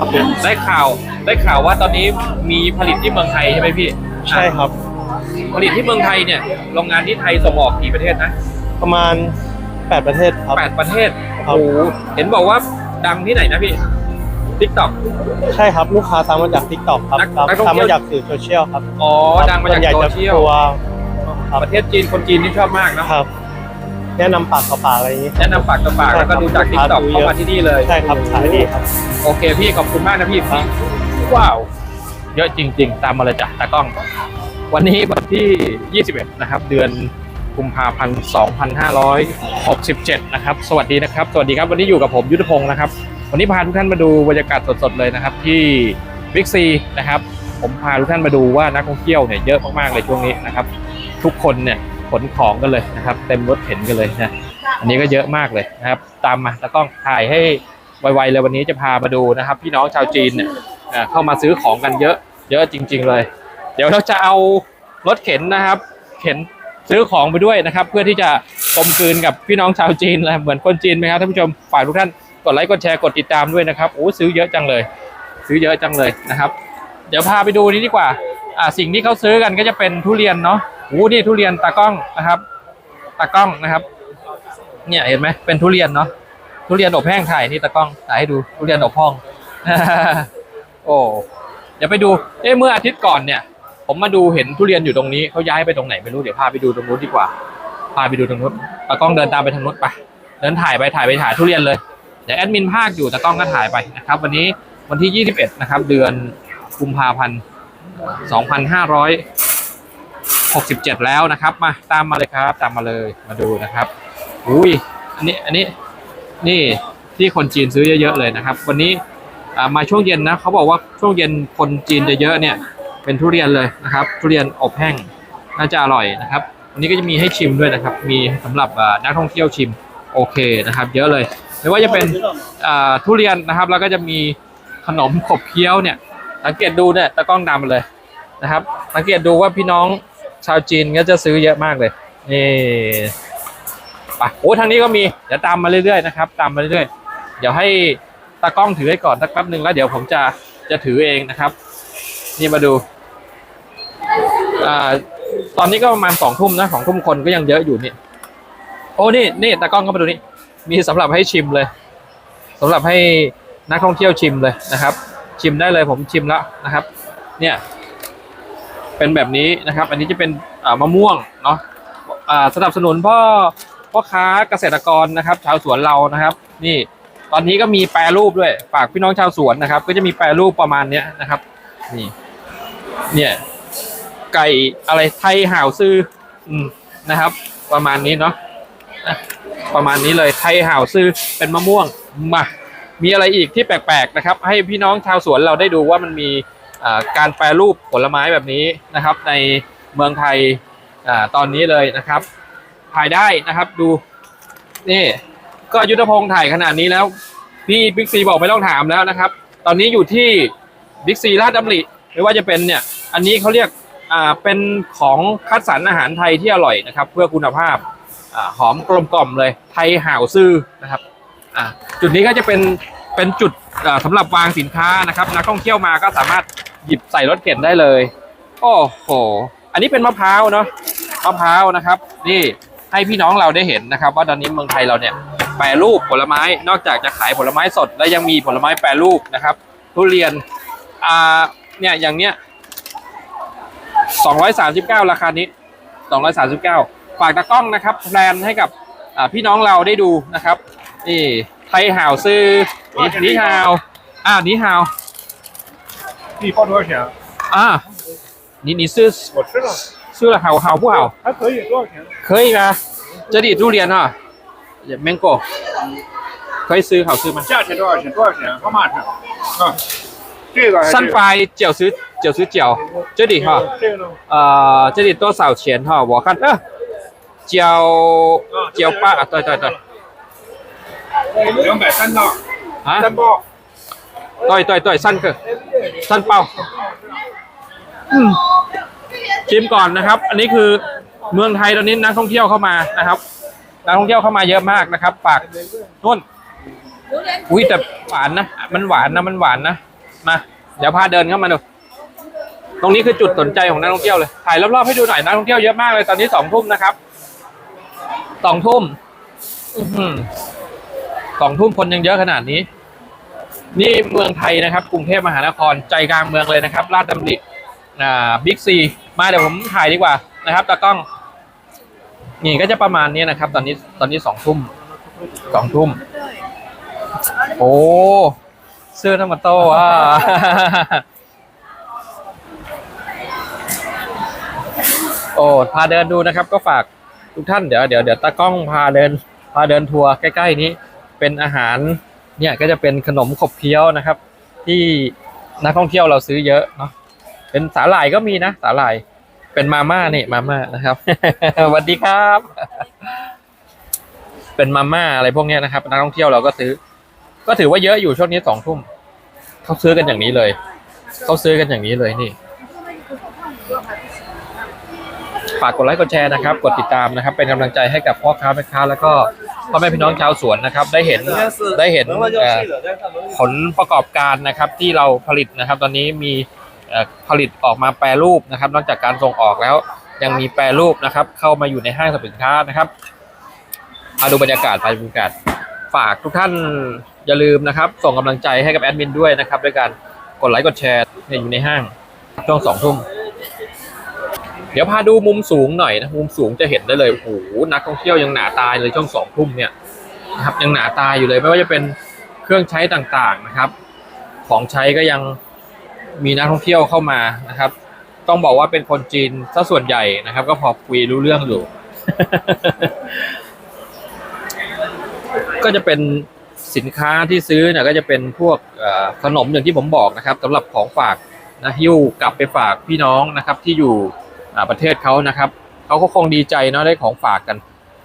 ครับผมได้ข่าวได้ข่าวว่าตอนนี้มีผลิตที่เมืองไทยใช่ไหมพี่ใช่ครับ ผลิตที่เมืองไทยเนี่ยโรงงานที่ไทยส่งออกกี่ประเทศนะประมาณ 8 ประเทศครับ แปดประเทศครับโอ้โหเห็นบอกว่าดังที่ไหนนะพี่ทิกตอก ใช่ครับลูกค้าสั่งมาจาก TikTok ครับนักครับนักท่องสั่งเที่ยว มาจากสื่อโซเชียลครับอ๋อ ดังมาจากส่วนใหญ่โซจะเชียลตัวครับประเทศจีนคนจีนที่ชอบมากเนอะครับ แนะนำปากต่อปากอะไรอย่างนี้ แนะนำปากต่อปากใช่แล้วก็ครับดูจากทิกตอกลูกค้าดูเยเข้าอะมาที่นี่เลย ใช่ครับขายดีครับ โอเคพี่ขอบคุณมากนะพี่ครับว้าว เยอะจริง ๆ ตามมาเลยจ้ะตากล้อง วันนี้วันที่ 21 นะครับ เดือนกุมภาพันธ์ 2567 นะครับ สวัสดีนะครับ สวัสดีครับ วันนี้อยู่กับผมยุทธพงศ์นะครับ วันนี้พาทุกท่านมาดูบรรยากาศสดๆเลยนะครับ ที่บิ๊กซีนะครับ ผมพาทุกท่านมาดูว่านักท่องเที่ยวเนี่ยเยอะมากๆเลยช่วงนี้นะครับ ทุกคนเนี่ย ขนของกันเลยนะครับ เต็มรถเข็นกันเลยนะอันนี้ก็เยอะมากเลยนะครับ ตามมาแล้วก็ถ่ายให้ไวๆเลยวันนี้จะพามาดูนะครับ พี่น้องชาวจีนเนี่ยเข้ามาซื้อของกันเยอะ เยอะจริง ๆ เลย เดี๋ยวเราจะเอารถเข็นนะครับ เข็นซื้อของไปด้วยนะครับ เพื่อที่จะกลมกลืนกับพี่น้องชาวจีนเลยเหมือนคนจีนไหมครับท่านผู้ชมฝากทุกท่านกดไลค์กดแชร์กดติดตามด้วยนะครับโอ้ซื้อเยอะจังเลย ซื้อเยอะจังเลยนะครับ เดี๋ยวพาไปดูนี้ดีกว่าอ่าสิ่งที่เขาซื้อกันก็จะเป็นทุเรียนเนาะ อ้นี่ทุเรียนตากล้องนะครับ ตากล้องนะครับ เนี่ยเห็นไหมเป็นทุเรียนเนาะทุเรียนอบแห้งถ่ายนี่ตากล้องถ่ายให้ดูทุเรียนอบห้องโอ้เดี๋ยวไปดูเอ้เมื่ออาทิตย์ก่อนเนี่ย ผมมาดูเห็นทุเรียนอยู่ตรงนี้เขาย้ายไปตรงไหนไม่รู้เดี๋ยวพาไปดูตรงนู้นดีกว่าพาไปดูตรงนู้นตากล้องเดินตามไปทางนู้นไปเดินถ่ายไปถ่ายไปถ่ายทุเรียนเลยเดี๋ยวแอดมินภาคอยู่ตากล้องก็ถ่ายไปนะครับ วันนี้วันที่ 21 นะครับ เดือนกุมภาพันธ์ 67 แล้วนะครับ มาตามมาเลยครับ ตามมาเลยมาดูนะครับ อุ้ยอันนี้อันนี้นี่ที่คนจีนซื้อเยอะๆเลยนะครับ วันนี้มาช่วงเย็นนะเขาบอกว่าช่วงเย็นคนจีนจะเยอะเนี่ย เป็นทุเรียนเลยนะครับ ทุเรียนอบแห้งน่าจะอร่อยนะครับวันนี้ก็จะมีให้ชิมด้วยนะครับ มีสำหรับนักท่องเที่ยวชิมโอเคนะครับ เยอะเลยไม่ว่าจะเป็นทุเรียนนะครับ แล้วก็จะมีขนมขบเคี้ยวเนี่ย สังเกตดูเนี่ยตะกล้องดำเลยนะครับ สังเกตดูว่าพี่น้อง ชาวจีนก็จะซื้อเยอะมากเลยนี่ไปโอ้ทางนี้ก็มีเดี๋ยวตามมาเรื่อยๆนะครับ ตามมาเรื่อยๆเดี๋ยวให้ตากล้องถือไว้ก่อนสักแป๊บหนึ่งแล้วเดี๋ยวผมจะจะถือเองนะครับ นี่มาดูอ่าตอนนี้ก็ประมาณสองทุ่มนะสองทุ่มคนก็ยังเยอะอยู่นี่โอ้นี่นี่ตากล้องก็มาดูนี่มีสำหรับให้ชิมเลยสำหรับให้นักท่องเที่ยวชิมเลยนะครับ ชิมได้เลยผมชิมแล้วนะครับ เนี่ย เป็นแบบนี้นะครับ อันนี้จะเป็นมะม่วงเนาะสนับสนุนพ่อพ่อค้าเกษตรกรนะครับ ชาวสวนเรานะครับ นี่ตอนนี้ก็มีแปรรูปด้วยฝากพี่น้องชาวสวนนะครับ ก็จะมีแปรรูปประมาณเนี้ยนะครับ นี่ เนี่ยไก่อะไรไทยห่าวซื่ออืมนะครับ ประมาณนี้เนาะประมาณนี้เลยไทยห่าวซื่อเป็นมะม่วงมามีอะไรอีกที่แปลกๆนะครับ ให้พี่น้องชาวสวนเราได้ดูว่ามันมี การแปรรูปผลไม้แบบนี้นะครับ ในเมืองไทยอตอนนี้เลยนะครับถ่ายได้นะครับดูนี่ก็ยุทธพงศ์ถ่ายขนาดนี้แล้วพี่บิ๊กซีบอกไม่ต้องถามแล้วนะครับ ตอนนี้อยู่ที่บิ๊กซีลาดดำริไม่ว่าจะเป็นเนี่ยอันนี้เขาเรียกอ่าเป็นของคัดสรรอาหารไทยที่อร่อยนะครับ เพื่อคุณภาพอ่าหอมกลมกล่อมเลยไทยห่าวซื่อนะครับอ่าจุดนี้ก็จะเป็นเป็นจุดอ่าสำหรับวางสินค้านะครับนักท่องเที่ยวมาก็สามารถ หยิบใส่รถเข็นได้เลย โอ้โห อันนี้เป็นมะพร้าวเนาะมะพร้าวนะครับ นี่ให้พี่น้องเราได้เห็นนะครับ ว่าตอนนี้เมืองไทยเราเนี่ยแปรรูปผลไม้นอกจากจะขายผลไม้สด แล้วยังมีผลไม้แปรรูปนะครับ ทุเรียนอ่าเนี่ยอย่างเนี้ย239ราคานี้239ฝากตะกล้องนะครับแพลนให้กับพี่น้องเราได้ดูนะครับนี่ไทยห่าวซื้อนี่นี่ฮาวอ่านี่ฮาว 你报多少钱啊？啊，你你是我吃了，吃了好好不好？还可以，多少钱？可以啊，这里榴莲啊也芒果可以吃，好吃吗？价钱多少钱？多少钱？How 啊，这个三百九十九十九，这里哈，呃，这里多少钱哈？我看啊，九九八，对对对，两百三到，啊，三包。 ต่อยต่อยต่อยสั้นเกอสั้นเป่าชิมก่อนนะครับ อันนี้คือเมืองไทยตอนนี้นักท่องเที่ยวเข้ามานะครับนักท่องเที่ยวเข้ามาเยอะมากนะครับ ปากนุ่นอุ้ยแต่หวานนะมันหวานนะมันหวานนะมาเดี๋ยวพาเดินเข้ามาดูตรงนี้คือจุดสนใจของนักท่องเที่ยวเลยถ่ายรอบๆให้ดูหน่อยนักท่องเที่ยวเยอะมากเลยตอนนี้สองทุ่มนะครับสองทุ่มสองทุ่มคนยังเยอะขนาดนี้ นี่เมืองไทยนะครับ กรุงเทพมหานครใจกลางเมืองเลยนะครับลาดดำริอ่าบิ๊กซีมาเดี๋ยวผมถ่ายดีกว่านะครับตากล้อง นี่ก็จะประมาณนี้นะครับ ตอนนี้ตอนนี้สองทุ่มสองทุ่มโอ้เสื้อทามาโต้อะโอ้พาเดินดูนะครับ ก็ฝากทุกท่านเดี๋ยวเดี๋ยวเดี๋ยวตากล้องพาเดิน พาเดินทัวร์ใกล้ ๆ นี้ เป็นอาหาร เนี่ยก็จะเป็นขนมขบเคี้ยวนะครับ ที่นักท่องเที่ยวเราซื้อเยอะเนาะเป็นสาหร่ายก็มีนะสาหร่ายเป็นมาม่านี่มาม่านะครับสวัสดีครับ เป็นมาม่าอะไรพวกนี้นะครับ นักท่องเที่ยวเราก็ซื้อ ก็ถือว่าเยอะอยู่ช่วงนี้สองทุ่มเขาซื้อกันอย่างนี้เลยเขาซื้อกันอย่างนี้เลยนี่ฝากกดไลค์กดแชร์นะครับ กดติดตามนะครับ เป็นกำลังใจให้กับพ่อค้าแม่ค้าแล้วก็ พ่อแม่พี่น้องชาวสวนนะครับ ได้เห็นได้เห็นผลประกอบการนะครับที่เราผลิตนะครับ ตอนนี้มีผลิตออกมาแปรรูปนะครับ นอกจากการส่งออกแล้ว ยังมีแปรรูปนะครับ เข้ามาอยู่ในห้างสรรพสินค้านะครับมาดูบรรยากาศไปบรรยากาศฝากทุกท่านอย่าลืมนะครับ ส่งกำลังใจให้กับแอดมินด้วยนะครับ ด้วยการกดไลค์กดแชร์อยู่ในห้างช่วงสองทุ่ม เดี๋ยวพาดูมุมสูงหน่อยนะมุมสูงจะเห็นได้เลยโอ้โหนักท่องเที่ยวยังหนาตายเลยช่วงสองทุ่มเนี่ยนะครับยังหนาตายอยู่เลยไม่ว่าจะเป็นเครื่องใช้ต่างๆนะครับ ของใช้ก็ยังมีนักท่องเที่ยวเข้ามานะครับ ต้องบอกว่าเป็นคนจีนซะส่วนใหญ่นะครับ ก็พอคุยรู้เรื่องอยู่ ก็จะเป็นสินค้าที่ซื้อเนี่ยก็จะเป็นพวกขนมอย่างที่ผมบอกนะครับสำหรับของฝากนะหิ้วกลับไปฝากพี่น้องนะครับที่อยู่ ประเทศเขานะครับเขาก็คงดีใจเนาะได้ของฝากกัน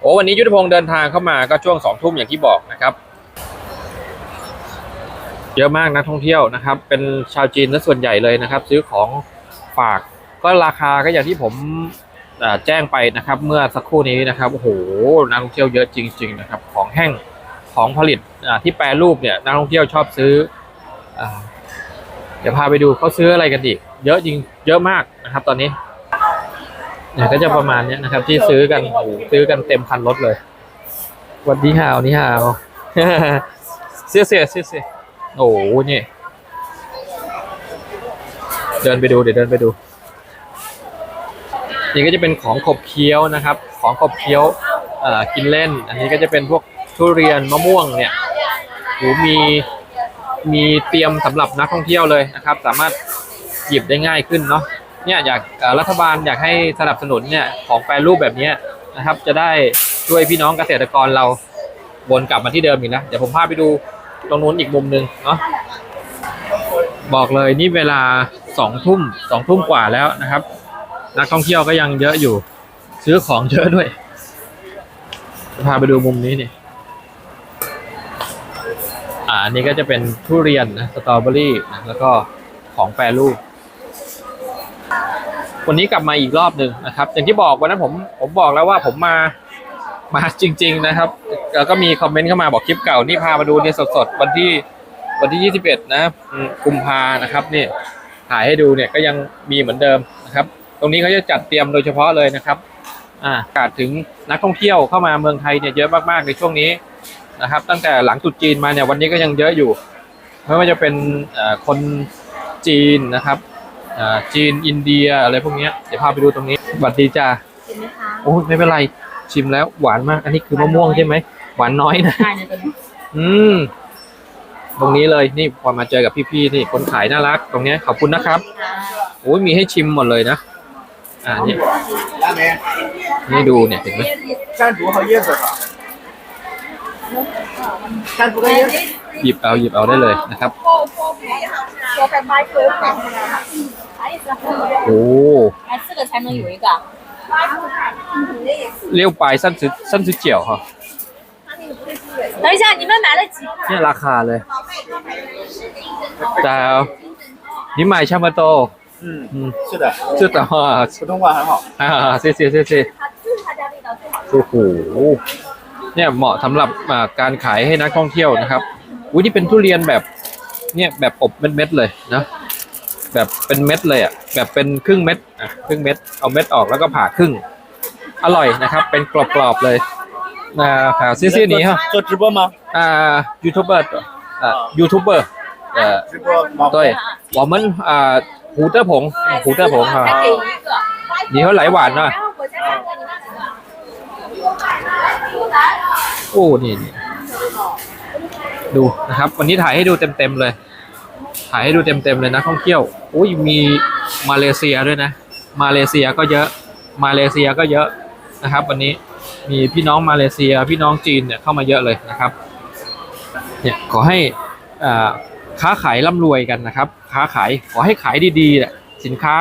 โอ้วันนี้ยุทธพงศ์เดินทางเข้ามาก็ช่วงสองทุ่มอย่างที่บอกนะครับ เยอะมากนักท่องเที่ยวนะครับ เป็นชาวจีนซะส่วนใหญ่เลยนะครับ ซื้อของฝากก็ราคาก็อย่างที่ผมแจ้งไปนะครับ เมื่อสักครู่นี้นะครับโอ้โหนักท่องเที่ยวเยอะจริง ๆ นะครับ ของแห้งของผลิตที่แปรรูปเนี่ยนักท่องเที่ยวชอบซื้ออเดี๋ยวพาไปดูเขาซื้ออะไรกันอีก เยอะจริงเยอะมากนะครับ ตอนนี้ เนี่ยก็จะประมาณเนี้ยนะครับ ที่ซื้อกันซื้อกันเต็มคันรถเลย วันนี้ฮาวนี่ฮาวเสียเสียเสียเสียโอ้โหนี่เดินไปดูเดี๋ยวเดินไปดูนี่ก็จะเป็นของขบเคี้ยวนะครับ ของขบเคี้ยวเอ่อกินเล่น อันนี้ก็จะเป็นพวกทุเรียนมะม่วงเนี่ยโหมีมีเตรียมสำหรับนักท่องเที่ยวเลยนะครับ สามารถหยิบได้ง่ายขึ้นเนาะ เนี่ยอยากรัฐบาลอยากให้สนับสนุนเนี่ยของแปรรูปแบบนี้นะครับ จะได้ช่วยพี่น้องเกษตรกรเราวนกลับมาที่เดิมอีกนะเดี๋ยวผมพาไปดูตรงนู้นอีกมุมหนึ่งเนาะบอกเลยนี่เวลาสองทุ่มสองทุ่มกว่าแล้วนะครับ นักท่องเที่ยวก็ยังเยอะอยู่ ซื้อของเยอะด้วยพาไปดูมุมนี้นี่อ่าอันนี้ก็จะเป็นทุเรียนนะสตรอเบอรี่นะแล้วก็ของแปรรูป วันนี้กลับมาอีกรอบหนึ่งนะครับ อย่างที่บอกวันนั้นผมผมบอกแล้วว่าผมมามาจริง ๆนะครับ แล้วก็มีคอมเมนต์เข้ามาบอกคลิปเก่านี่พามาดูเนี่ยสดๆวันที่วันที่ 21 นะอืมกุมภานะครับนี่ถ่ายให้ดูเนี่ยก็ยังมีเหมือนเดิมนะครับ ตรงนี้เขาจะจัดเตรียมโดยเฉพาะเลยนะครับอากาดถึงนักท่องเที่ยวเข้ามาเมืองไทยเนี่ยเยอะมากๆในช่วงนี้นะครับ ตั้งแต่หลังตรุษจีนมาเนี่ยวันนี้ก็ยังเยอะอยู่ไม่ว่าจะเป็นคนจีนนะครับ จีนอินเดียอะไรพวกนี้เดี๋ยวพาไปดูตรงนี้สวัสดีจ้าโอ้ไม่เป็นไรชิมแล้วหวานมาก อันนี้คือมะม่วงใช่ไหมหวานน้อยนะใช่นะตัวอืมตรงนี้เลยนี่พอมาเจอกับพี่ๆนี่คนขายน่ารัก ตรงนี้ขอบคุณนะครับโอ้ยมีให้ชิมหมดเลยนะอ่านี่นี่ดูเนี่ยเห็นไหมจานผู้เขาเยอะสุดอะจานผู้เขาเยอะหยิบเอาหยิบเอาได้เลยนะครับ 说在麦克风啥意思？ โอ้ 哎，这个才能有一个。 เลี้ยวปลายสั้นสุดสั้นสุดเจียวเหรอ 等一下，你们买了几？ เนี่ยราคาเลยแต่นี่หมายชามาโต 嗯， อืม 是的， ชื่อแต่ว่า 普通话很好。 อ่าเซ่เซ่เซ่เซ่ 就是他家味道最好。 โอ้โหเนี่ยเหมาะสำหรับอ่าการขายให้นักท่องเที่ยวนะครับอุ้ยนี่เป็นทุเรียนแบบ เนี่ยแบบอบเม็ดๆเลยนะ แบบเป็นเม็ดเลยอะแบบเป็นครึ่งเม็ดอะครึ่งเม็ดเอาเม็ดออกแล้วก็ผ่าครึ่ง อร่อยนะครับ เป็นกรอบๆเลยนะครับซีซีนี้ฮะยูทูบเบอร์มาอ่ายูทูบเบอร์อ่ายูทูบเบอร์เอ่อด้วหว่ามันอ่าหูเต้าผงหูเต้าผงฮะนี่เขาไหลหวานเนาะโอ้นี่ดูนะครับ วันนี้ถ่ายให้ดูเต็มๆเลยายให้ดูเต็มๆเลยนะท่องเที่ยวอุ้ยมีมาเลเซียด้วยนะ มาเลเซียก็เยอะมาเลเซียก็เยอะนะครับ วันนี้มีพี่น้องมาเลเซียพี่น้องจีนเนี่ยเข้ามาเยอะเลยนะครับเนี่ยขอให้อ่าค้าขายร่ำรวยกันนะครับ ค้าขายขอให้ขายดีๆแหละสินค้า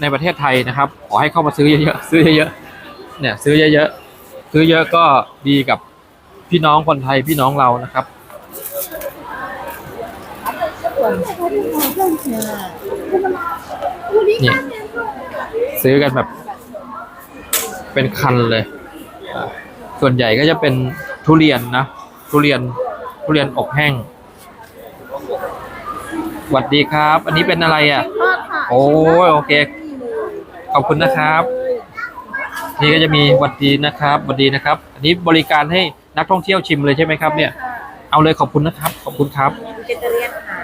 ในประเทศไทยนะครับ ขอให้เข้ามาซื้อเยอะๆซื้อเยอะๆเนี่ยซื้อเยอะๆซื้อเยอะก็ดีกับพี่น้องคนไทยพี่น้องเรานะครับ นี่ซื้อกันแบบ เป็นคันเลยอ่าส่วนใหญ่ก็จะเป็นทุเรียนนะ ทุเรียน ทุเรียนอบแห้งสวัสดีครับ อันนี้เป็นอะไรอะ โอ้ยโอเค ขอบคุณนะครับ นี่ก็จะมีหวัดดีนะครับหวัดดีนะครับ อันนี้บริการให้นักท่องเที่ยวชิมเลยใช่ไหมครับเนี่ย เอาเลยขอบคุณนะครับ ขอบคุณครับ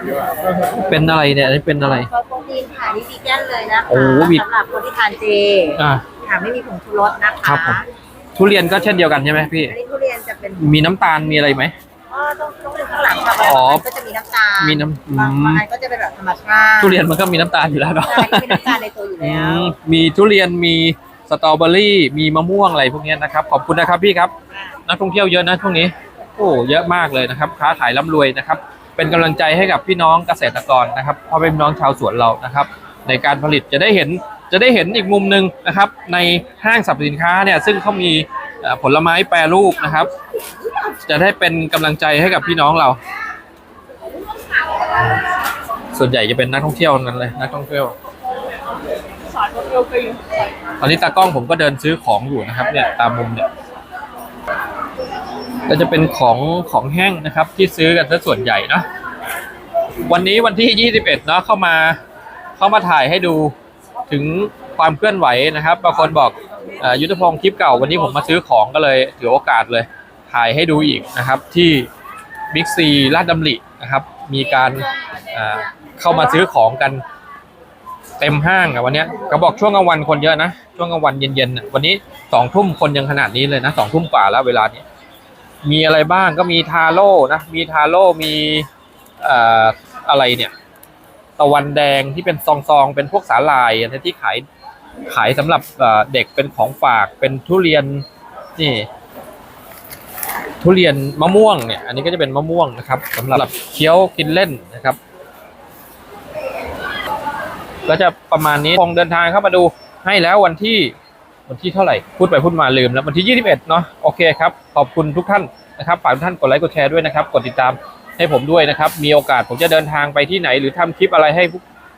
เจเตเรียนค่ะเป็นอะไรเนี่ยอันนี้เป็นอะไรซอสโปรตีนค่ะนี่วีแกนเลยนะคะโอ้มีสำหรับคนที่ทานเจอ่าค่ะไม่มีผงชูรสนะครัคะบผม ทุเรียนก็เช่นเดียวกันใช่ไหมพี่ อันนี้ทุเรียนจะเป็นมีน้ำตาลมีอะไรไหม ก็ต้องต้องเป็นข้างหลังค่ะอ๋อ ก็จะมีน้ำตาลมีน้ำอืมบางบางอันก็จะเป็นแบบธรรมชาติทุเรียนมันก็มีน้ำตาลอยู่แล้วเนาะใช่มีน้ำตาลในตัวอยู่อืแล้วมมีทุเรียนมีสตรอเบอรี่มีมะม่วงอะไรพวกเนี้ยนะครับ ขอบคุณนะครับพี่ครับ นักท่องเที่ยวเยอะนะช่วงนี้ โอ้เยอะมากเลยนะครับ ค้าขายร่ำรวยนะครับ เป็นกำลังใจให้กับพี่น้องเกษตรกรนะครับพ่อแม่พี่น้องชาวสวนเรานะครับ ในการผลิตจะได้เห็นจะได้เห็นอีกมุมหนึ่งนะครับ ในห้างสรรพสินค้าเนี่ยซึ่งเขามีผลไม้แปรรูปนะครับ จะได้เป็นกำลังใจให้กับพี่น้องเรา ส่วนใหญ่จะเป็นนักท่องเที่ยวนั้นเลยนักท่องเที่ยวตอนนี้ตากล้องผมก็เดินซื้อของอยู่นะครับเนี่ยตามมุมเนี่ย ก็จะเป็นของของแห้งนะครับ ที่ซื้อกันซะส่วนใหญ่เนะวันนี้วันที่ 21 เนาะเข้ามาเข้ามาถ่ายให้ดูถึงความเคลื่อนไหวนะครับบางคนบอกอยุทธพงศ์คลิปเก่าวันนี้ผมมาซื้อของก็เลยถือโอกาสเลย ถ่ายให้ดูอีกนะครับ ที่บิ๊กซีลาดดำรินะครับ มีการเข้ามาซื้อของกันเต็มห้างอะวันนี้เขาบอกช่วงกลางวันคนเยอะนะ ช่วงกลางวันเย็นๆอะวันนี้สองทุ่มคนยังขนาดนี้เลยนะสองทุ่มกว่าแล้วเวลานี้ มีอะไรบ้างก็มีทาโร่นะ มีทาโร่มีอะไรเนี่ย ตะวันแดงที่เป็นซองๆเป็นพวกสาลายอันนี้ที่ขายขายสำหรับเด็กเป็นของฝากเป็นทุเรียนนี่ทุเรียนมะม่วงเนี่ย อันนี้ก็จะเป็นมะม่วงนะครับสำหรับเคี้ยวกินเล่นนะครับ ก็จะประมาณนี้คงเดินทางเข้ามาดูให้แล้ววันที่ วันที่เท่าไหร่พูดไปพูดมาลืมแล้ววันที่ 21 เนาะโอเคครับ ขอบคุณทุกท่านนะครับฝากทุกท่านกดไลค์กดแชร์ด้วยนะครับ กดติดตามให้ผมด้วยนะครับ มีโอกาสผมจะเดินทางไปที่ไหน หรือทำคลิปอะไรให้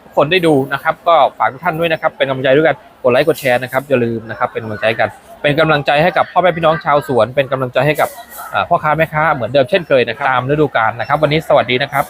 ทุกคนได้ดูนะครับ ก็ฝากทุกท่านด้วยนะครับ เป็นกำลังใจด้วยกันกดไลค์กดแชร์นะครับอย่าลืมนะครับเป็นกำลังใจกัน เป็นกำลังใจให้กับพ่อแม่พี่น้องชาวสวน เป็นกำลังใจให้กับพ่อค้าแม่ค้าเหมือนเดิมเช่นเคยนะครับตามฤดูกาลนะครับ วันนี้สวัสดีนะครับ